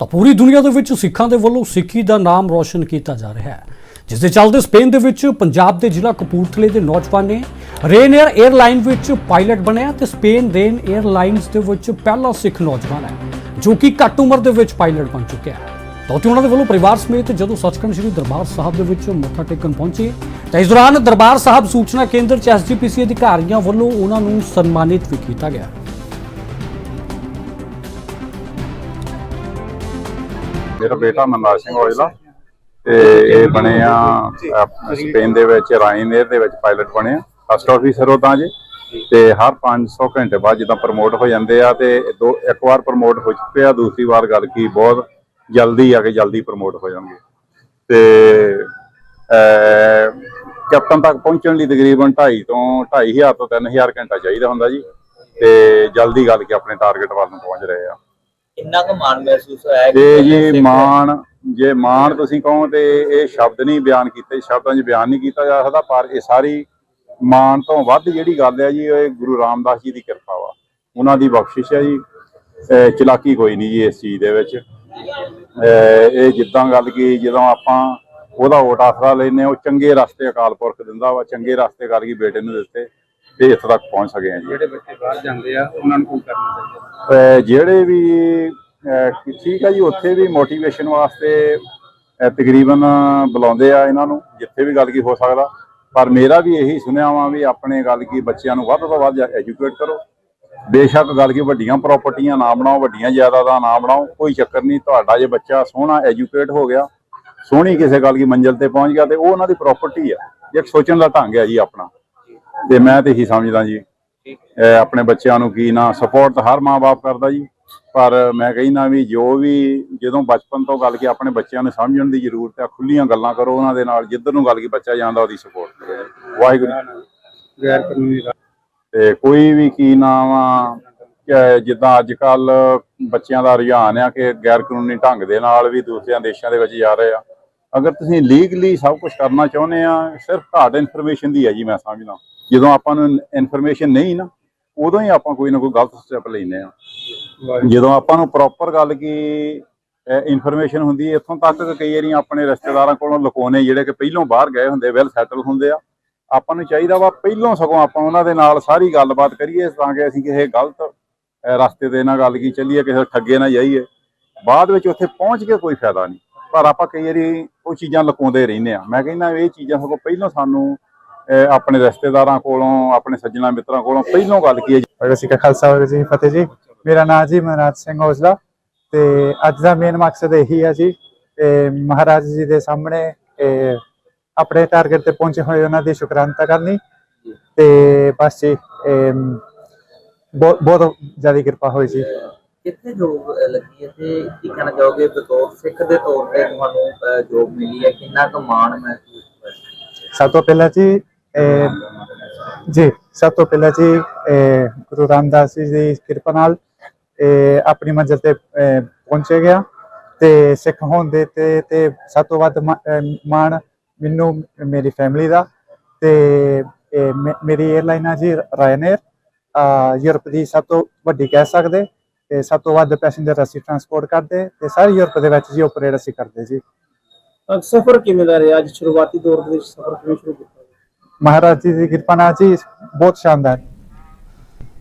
ਤਾਂ ਪੂਰੀ ਦੁਨੀਆ ਦੇ ਵਿੱਚ ਸਿੱਖਾਂ ਦੇ ਵੱਲੋਂ ਸਿੱਖੀ ਦਾ ਨਾਮ ਰੌਸ਼ਨ ਕੀਤਾ ਜਾ ਰਿਹਾ ਹੈ, ਜਿਸ ਦੇ ਚੱਲਦੇ ਸਪੇਨ ਦੇ ਵਿੱਚ ਪੰਜਾਬ ਦੇ ਜ਼ਿਲ੍ਹਾ ਕਪੂਰਥਲੇ ਦੇ ਨੌਜਵਾਨ ਨੇ ਰੇਨਏਅਰ 에ਅਰਲਾਈਨ ਵਿੱਚ ਪਾਇਲਟ ਬਣਿਆ ਤੇ ਸਪੇਨ ਰੇਨ 에ਅਰਲਾਈਨਸ ਦੇ ਵਿੱਚ ਪਹਿਲਾ ਸਿੱਖ ਨੌਜਵਾਨ ਹੈ, ਜੋ ਕਿ ਘੱਟ ਉਮਰ ਦੇ ਵਿੱਚ ਪਾਇਲਟ ਬਣ ਚੁੱਕਿਆ ਹੈ। ਤੋਤੀ ਉਹਨਾਂ ਦੇ ਵੱਲੋਂ ਪਰਿਵਾਰ ਸਮੇਤ ਜਦੋਂ ਸੱਚਖੰਡ ਸ੍ਰੀ ਦਰਬਾਰ ਸਾਹਿਬ ਦੇ ਵਿੱਚ ਮੱਥਾ ਟੇਕਣ ਪਹੁੰਚੇ, ਤਾਂ ਇਸ ਦੌਰਾਨ ਦਰਬਾਰ ਸਾਹਿਬ ਸੂਚਨਾ ਕੇਂਦਰ ਚ ਐਸਜੀਪੀਸੀ ਅਧਿਕਾਰੀਆਂ ਵੱਲੋਂ ਉਹਨਾਂ ਨੂੰ ਸਨਮਾਨਿਤ ਵੀ ਕੀਤਾ ਗਿਆ। ਮੇਰਾ ਬੇਟਾ ਮਨਰਾਜ ਸਿੰਘ ਔਜਲਾ। ਤੇ ਇਹ ਬਣੇ ਆ ਸਪੇਨ ਦੇ ਵਿੱਚ ਰਾਈਨ 에ਅਰ ਦੇ ਵਿੱਚ ਪਾਇਲਟ ਬਣੇ ਆ। ਫਸਟ ਆਫੀਸਰ ਉਹ ਤਾਂ ਜੀ। ਤੇ ਹਰ 500 ਘੰਟੇ ਬਾਅਦ ਜਦੋਂ ਪ੍ਰਮੋਟ ਹੋ ਜਾਂਦੇ ਆ ਤੇ ਦੋ ਇੱਕ ਵਾਰ ਪ੍ਰਮੋਟ ਹੋ ਚੁੱਕੇ ਆ ਦੂਸਰੀ ਵਾਰ ਗੱਲ ਕੀ ਬਹੁਤ ਜਲਦੀ ਆ ਕੇ ਜਲਦੀ ਪ੍ਰਮੋਟ ਹੋ ਜਾਣਗੇ। ਤੇ ਕੈਪਟਨ ਤੱਕ ਪਹੁੰਚਣ ਲਈ ਤਕਰੀਬਨ 2.5 ਤੋਂ 2500 ਤੋਂ 3000 ਘੰਟਾ ਚਾਹੀਦਾ ਹੁੰਦਾ ਜੀ। ਤੇ ਜਲਦੀ ਗੱਲ ਕੀ ਆਪਣੇ ਟਾਰਗੇਟ ਵੱਲ ਨੂੰ ਪਹੁੰਚ ਰਹੇ ਆ। ਕਿੰਨਾ ਕੁ ਮਾਣ ਮਹਿਸੂਸ ਹੋਇਆ ਤੇ ਜੀ ਮਾਣ ਜੇ ਮਾਣ ਤੁਸੀਂ ਕਹੋ ਤੇ ਇਹ ਸ਼ਬਦ ਨਹੀਂ ਬਿਆਨ ਕੀਤੇ ਸ਼ਬਦਾਂ 'ਚ ਬਿਆਨ ਨਹੀਂ ਕੀਤਾ ਜਾ ਸਕਦਾ ਪਰ ਇਹ ਸਾਰੀ ਮਾਣ ਤੋਂ ਵੱਧ ਜਿਹੜੀ ਗੱਲ ਹੈ ਜੀ ਇਹ ਗੁਰੂ ਰਾਮਦਾਸ ਜੀ ਦੀ ਕਿਰਪਾ ਵਾ। ਉਹਨਾਂ ਦੀ ਬਖਸ਼ਿਸ਼ ਹੈ ਜੀ। ਚਲਾਕੀ ਕੋਈ ਨਹੀਂ ਜੀ ਇਸ ਚੀਜ਼ ਦੇ ਵਿੱਚ। ਇਹ ਜਿੱਦਾਂ ਗੱਲ ਕੀ ਜਦੋਂ ਆਪਾਂ ਉਹਦਾ ਓਟ ਆਸਰਾ ਲੈਨੇ ਉਹ ਚੰਗੇ ਰਸਤੇ ਅਕਾਲ ਪੁਰਖ ਦਿੰਦਾ ਵਾ ਚੰਗੇ ਰਸਤੇ ਕਰ ਗਈ ਬੇਟੇ ਨੂੰ ਦਿੱਤੇ। ਤੇ ਇੱਥੇ ਤੱਕ ਪਹੁੰਚ ਸਕੇ ਆ ਜੀ। ਜਿਹੜੇ ਬੱਚੇ ਬਾਹਰ ਜਾਂਦੇ ਆ ਉਹਨਾਂ ਨੂੰ ਕੀ ਕਰਨਾ ਚਾਹੀਦਾ? ਅਹ ਜਿਹੜੇ ਵੀ ਅਹ ਠੀਕ ਆ ਜੀ ਉੱਥੇ ਵੀ ਮੋਟੀਵੇਸ਼ਨ ਵਾਸਤੇ ਅਹ ਤਕਰੀਬਨ ਬੁਲਾਉਂਦੇ ਆ ਇਹਨਾਂ ਨੂੰ ਜਿੱਥੇ ਵੀ ਗੱਲ ਕੀ ਹੋ ਸਕਦਾ। ਪਰ ਮੇਰਾ ਵੀ ਇਹੀ ਸੁਨੇਹਾ ਵਾ ਵੀ ਆਪਣੇ ਗੱਲ ਕੀ ਬੱਚਿਆਂ ਨੂੰ ਵੱਧ ਤੋਂ ਵੱਧ ਐਜੂਕੇਟ ਕਰੋ। ਬੇਸ਼ੱਕ ਗੱਲ ਕੀ ਵੱਡੀਆਂ ਪ੍ਰਾਪਰਟੀਆਂ ਨਾ ਬਣਾਓ ਵੱਡੀਆਂ ਜਾਇਦਾਦਾਂ ਨਾ ਬਣਾਓ ਕੋਈ ਚੱਕਰ ਨਹੀਂ ਤੁਹਾਡਾ ਜੇ ਬੱਚਾ ਸੋਹਣਾ ਐਜੂਕੇਟ ਹੋ ਗਿਆ ਸੋਹਣੀ ਕਿਸੇ ਗੱਲ ਕੀ ਮੰਜ਼ਿਲ ਤੇ ਪਹੁੰਚ ਗਿਆ ਤੇ ਉਹ ਉਹਨਾਂ ਦੀ ਪ੍ਰਾਪਰਟੀ ਆ। ਇੱਕ ਸੋਚਣ ਦਾ ਢੰਗ ਹੈ ਜੀ ਆਪਣਾ। ਤੇ ਮੈਂ ਤੇ ਇਹੀ ਸਮਝਦਾ ਜੀ। ਆਪਣੇ ਬੱਚਿਆਂ ਨੂੰ ਕੀ ਨਾ ਸਪੋਰਟ ਹਰ ਮਾਂ-ਬਾਪ ਕਰਦਾ ਜੀ। ਪਰ ਮੈਂ ਕਹਿੰਦਾ ਵੀ ਜੋ ਵੀ ਜਦੋਂ ਬਚਪਨ ਤੋਂ ਗੱਲ ਕੀ ਆਪਣੇ ਬੱਚਿਆਂ ਨੂੰ ਸਮਝਣ ਦੀ ਜ਼ਰੂਰਤ ਹੈ ਖੁੱਲੀਆਂ ਗੱਲਾਂ ਕਰੋ ਉਹਨਾਂ ਦੇ ਨਾਲ ਜਿੱਧਰ ਨੂੰ ਗੱਲ ਕੀ ਬੱਚਾ ਜਾਂਦਾ ਉਹਦੀ ਸਪੋਰਟ ਕਰੋ। ਵਾਹਿਗੁਰੂ ਗੈਰ ਕਾਨੂੰਨੀ ਤੇ ਕੋਈ ਵੀ ਕੀ ਨਾਮ ਆ ਜਿੱਦਾਂ ਅੱਜ ਕੱਲ ਬੱਚਿਆਂ ਦਾ ਰੁਝਾਨ ਆ ਕਿ ਗੈਰ ਕਾਨੂੰਨੀ ਢੰਗ ਦੇ ਨਾਲ ਵੀ ਦੂਸਰਿਆਂ ਦੇਸ਼ਾਂ ਦੇ ਵਿੱਚ ਜਾ ਰਹੇ ਆ। ਅਗਰ ਤੁਸੀਂ ਲੀਗਲੀ ਸਭ ਕੁਝ ਕਰਨਾ ਚਾਹੁੰਦੇ ਆ ਸਿਰਫ ਘਾਟ ਇਨਫੋਰਮੇਸ਼ਨ ਦੀ ਹੈ ਜੀ ਮੈਂ ਸਮਝਦਾ। ਜਦੋਂ ਆਪਾਂ ਨੂੰ ਇਨਫੋਰਮੇਸ਼ਨ ਨਹੀਂ ਨਾ ਉਦੋਂ ਹੀ ਆਪਾਂ ਕੋਈ ਨਾ ਕੋਈ ਗਲਤ ਸਟੈਪ ਲੈਂਦੇ ਆ। ਜਦੋਂ ਆਪਾਂ ਨੂੰ ਪ੍ਰੋਪਰ ਗੱਲ ਕੀ ਇਨਫੋਰਮੇਸ਼ਨ ਹੁੰਦੀ ਹੈ ਇੱਥੋਂ ਤੱਕ ਕਿ ਕਈ ਵਾਰੀ ਆਪਣੇ ਰਿਸ਼ਤੇਦਾਰਾਂ ਕੋਲੋਂ ਲੁਕਾਉਣੇ ਜਿਹੜੇ ਕਿ ਪਹਿਲੋਂ ਬਾਹਰ ਗਏ ਹੁੰਦੇ ਵੈਲ ਸੈਟਲ ਹੁੰਦੇ ਆ। ਆਪਾਂ ਨੂੰ ਚਾਹੀਦਾ ਵਾ ਪਹਿਲੋਂ ਸਗੋਂ ਆਪਾਂ ਉਹਨਾਂ ਦੇ ਨਾਲ ਸਾਰੀ ਗੱਲਬਾਤ ਕਰੀਏ ਤਾਂ ਕਿ ਅਸੀਂ ਕਿਸੇ ਗਲਤ ਰਸਤੇ ਦੇ ਨਾਲ ਗੱਲ ਕੀ ਚੱਲੀਏ ਕਿਸੇ ਠੱਗੇ ਨਾ ਜਾਈਏ। ਬਾਅਦ ਵਿੱਚ ਉੱਥੇ ਪਹੁੰਚ ਕੇ ਕੋਈ ਫਾਇਦਾ ਨਹੀਂ। ਪਰ ਆਪਾਂ ਕਈ ਵਾਰੀ ਉਹ ਚੀਜ਼ਾਂ ਲੁਕਾਉਂਦੇ ਰਹਿੰਦੇ ਆ ਮੈਂ ਕਹਿੰਦਾ ਇਹ ਚੀਜ਼ਾਂ ਸਗੋਂ ਪਹਿਲੋਂ ਸਾਨੂੰ ਆਪਣੇ ਰਿਸ਼ਤੇਦਾਰਾਂ ਕੋਲੋਂ ਆਪਣੇ ਸੱਜਣਾ ਮਿੱਤਰਾਂ ਕੋਲੋਂ ਪਹਿਲੋਂ ਗੱਲ ਕੀ ਹੈ ਜੀ। ਕਾ ਖਾਲਸਾ ਵਾਹਿਗੁਰੂ ਜੀ ਫਤਿਹ ਜੀ। ਮੇਰਾ ਨਾਮ ਜੀ ਮਨਰਾਜ ਸਿੰਘ ਔਜਲਾ ਤੇ ਅੱਜ ਦਾ ਮੇਨ ਮਕਸਦ ਇਹੀ ਹੈ ਜੀ ਮਹਾਰਾਜ ਜੀ ਦੇ ਸਾਹਮਣੇ ਆਪਣੇ ਟਾਰਗੇਟ ਤੇ ਪਹੁੰਚੇ ਹੋਏ ਉਹਨਾਂ ਦੀ ਸ਼ੁਕਰਾਨਤਾ ਕਰਨੀ। ਤੇ ਬਸ ਜੀ ਬਹੁਤ ਬਹੁਤ ਜ਼ਿਆਦਾ ਕਿਰਪਾ ਹੋਈ ਜੀ। ਕਿੱਥੇ ਜੋਬ ਲੱਗੀ ਹੈ ਤੇ ਕੀ ਕਹਿਣਾ ਚਾਹੋਗੇ? ਬਤੌਰ ਸਿੱਖ ਦੇ ਤੌਰ ਤੇ ਤੁਹਾਨੂੰ ਜੋਬ ਮਿਲੀ ਹੈ। ਕਿੰਨਾ ਕੁ ਮਾਣ ਮਹਿਸੂਸ ਹੋਇਆ? ਸਭ ਤੋਂ ਪਹਿਲਾਂ ਜੀ ਇਹ ਜੀ ਸਭ ਤੋਂ ਪਹਿਲਾਂ ਜੀ ਇਹ ਗੁਰੂ ਰਾਮਦਾਸ ਜੀ ਦੀ ਕਿਰਪਾ ਨਾਲ ਇਹ ਆਪਣੀ ਮੰਜ਼ਿਲ ਤੇ ਪਹੁੰਚੇ ਗਿਆ ਤੇ ਸਿੱਖ ਹੋਣ ਦੇ ਤੇ ਤੇ ਸਭ ਤੋਂ ਵੱਧ ਮਾ- ਮਾਣ ਮੈਨੂੰ ਮੇਰੀ ਫੈਮਿਲੀ ਦਾ ਤੇ ਮੇ- ਮੇਰੀ 에ਅਰਲਾਈਨ ਆ ਜੀ ਰਾਇਨੇਰ ਯੂਰਪ ਦੀ ਸਭ ਤੋਂ ਵੱਡੀ ਕਹਿ ਸਕਦੇ ਤੇ ਸਭ ਤੋਂ ਵੱਧ ਪੈਸੇਂਜਰ ਅਸੀਂ ਟਰਾਂਸਪੋਰਟ ਕਰਦੇ ਤੇ ਸਾਰੇ ਯੂਰਪ ਦੇ ਵਿੱਚ ਜੀ ਆਪਰੇਟ ਅਸੀਂ ਕਰਦੇ ਜੀ ਸਫਰ ਕਿਵੇਂ ਦਾ ਰਿਹਾ ਅੱਜ ਸ਼ੁਰੂਆਤੀ ਦੌਰ ਦੇ ਵਿੱਚ ਸਫਰ ਕਿਵੇਂ ਸ਼ੁਰੂ ਕੀਤਾ ਮਹਾਰਾਜ ਜੀ ਦੀ ਕਿਰਪਾ ਨਾਲ ਜੀ ਬਹੁਤ ਸ਼ਾਨਦਾਰ